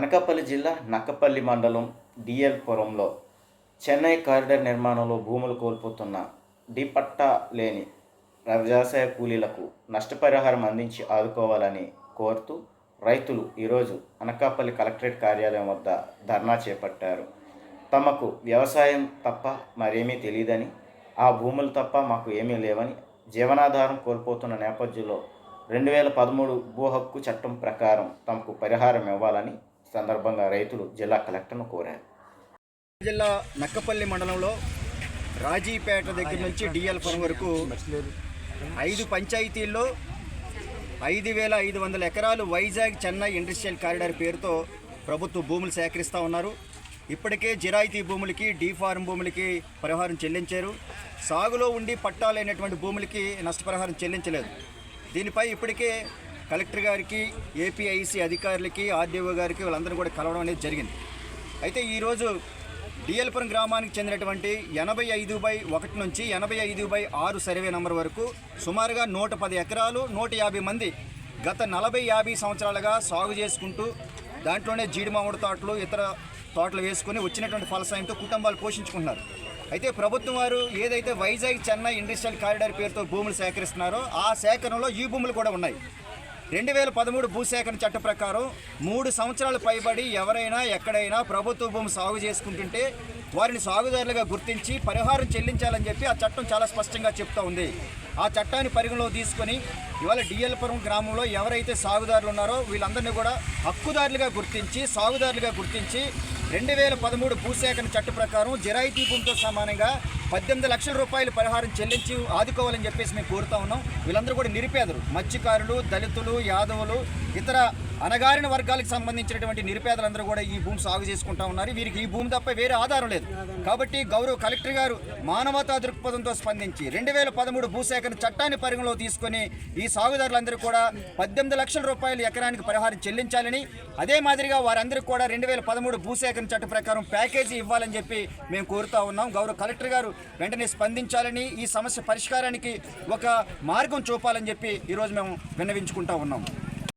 అనకాపల్లి జిల్లా నక్కపల్లి మండలం DL పురంలో Chennai corridor నిర్మాణంలో భూములు కోల్పోతున్న డిపట్టా లేని వ్యవసాయ కూలీలకు నష్టపరిహారం అందించి ఆదుకోవాలని కోరుతూ రైతులు ఈరోజు అనకాపల్లి కలెక్టరేట్ కార్యాలయం వద్ద ధర్నా చేపట్టారు. తమకు వ్యవసాయం తప్ప మరేమీ తెలియదని ఆ భూములు తప్ప మాకు ఏమీ లేవని జీవనాధారం కోల్పోతున్న నేపథ్యంలో రెండు వేల పదమూడు భూ హక్కు చట్టం ప్రకారం తమకు పరిహారం ఇవ్వాలని సందర్భంగా రైతులు జిల్లా కలెక్టర్ను కోరారు. జిల్లా నక్కపల్లి మండలంలో రాజీపేట దగ్గర నుంచి డిఎల్ ఫారం వరకు ఐదు పంచాయతీల్లో ఐదు వేల ఐదు వందల ఎకరాలు వైజాగ్ చెన్నై ఇండస్ట్రియల్ కారిడార్ పేరుతో ప్రభుత్వ భూములు సేకరిస్తూ ఉన్నారు. ఇప్పటికే జిరాయితీ భూములకి డీ భూములకి పరిహారం చెల్లించారు. సాగులో ఉండి పట్టాలైనటువంటి భూములకి నష్టపరిహారం చెల్లించలేదు. దీనిపై ఇప్పటికే కలెక్టర్ గారికి ఏపీఐసి అధికారులకి ఆర్డీఓ గారికి వాళ్ళందరూ కూడా కలవడం అనేది జరిగింది. అయితే ఈరోజు డిఎల్పురం గ్రామానికి చెందినటువంటి ఎనభై ఐదు బై ఒకటి నుంచి ఎనభై ఐదు బై ఆరు సర్వే నెంబర్ వరకు సుమారుగా నూట పది ఎకరాలు నూట యాభై మంది గత నలభై యాభై సంవత్సరాలుగా సాగు చేసుకుంటూ దాంట్లోనే జీడి మామిడి తోటలు ఇతర తోటలు వేసుకుని వచ్చినటువంటి ఫలసాయంతో కుటుంబాలు పోషించుకుంటున్నారు. అయితే ప్రభుత్వం వారు ఏదైతే వైజాగ్ చెన్నై ఇండస్ట్రియల్ కారిడార్ పేరుతో భూములు సేకరిస్తున్నారో ఆ సేకరణలో ఈ భూములు కూడా ఉన్నాయి. రెండు వేల పదమూడు భూసేకరణ చట్ట ప్రకారం మూడు సంవత్సరాలు పైబడి ఎవరైనా ఎక్కడైనా ప్రభుత్వ భూమి సాగు చేసుకుంటుంటే వారిని సాగుదారులుగా గుర్తించి పరిహారం చెల్లించాలని చెప్పి ఆ చట్టం చాలా స్పష్టంగా చెప్తా ఉంది. ఆ చట్టాన్ని పరిగణలో తీసుకొని ఇవాళ డిఎల్పురం గ్రామంలో ఎవరైతే సాగుదారులు ఉన్నారో వీళ్ళందరినీ కూడా హక్కుదారులుగా గుర్తించి సాగుదారులుగా గుర్తించి రెండు వేల పదమూడు భూసేకరణ చట్ట ప్రకారం జిరాయితీ భూమితో సమానంగా పద్దెనిమిది లక్షల రూపాయలు పరిహారం చెల్లించి ఆదుకోవాలని చెప్పేసి మేము కోరుతా ఉన్నాం. వీళ్ళందరూ కూడా నిరుపేదలు. మత్స్యకారులు దళితులు యాదవులు ఇతర అనగారిన వర్గాలకు సంబంధించినటువంటి నిరుపేదలందరూ కూడా ఈ భూమి సాగు చేసుకుంటా ఉన్నారు. వీరికి ఈ భూమి తప్ప వేరే ఆధారం లేదు. కాబట్టి గౌరవ కలెక్టర్ గారు మానవతా దృక్పథంతో స్పందించి రెండు వేల పదమూడు భూసేకరణ చట్టాన్ని పరిగణలో తీసుకొని ఈ సాగుదారులందరూ కూడా పద్దెనిమిది లక్షల రూపాయలు ఎకరానికి పరిహారం చెల్లించాలని అదే మాదిరిగా వారందరికీ కూడా రెండు వేల పదమూడు భూసేకరణ చట్ట ప్రకారం ప్యాకేజీ ఇవ్వాలని చెప్పి మేము కోరుతా ఉన్నాం. గౌరవ కలెక్టర్ గారు వెంటనే స్పందించాలని ఈ సమస్య పరిష్కారానికి ఒక మార్గం చూపాలని చెప్పి ఈరోజు మేము విన్నవించుకుంటా ఉన్నాం.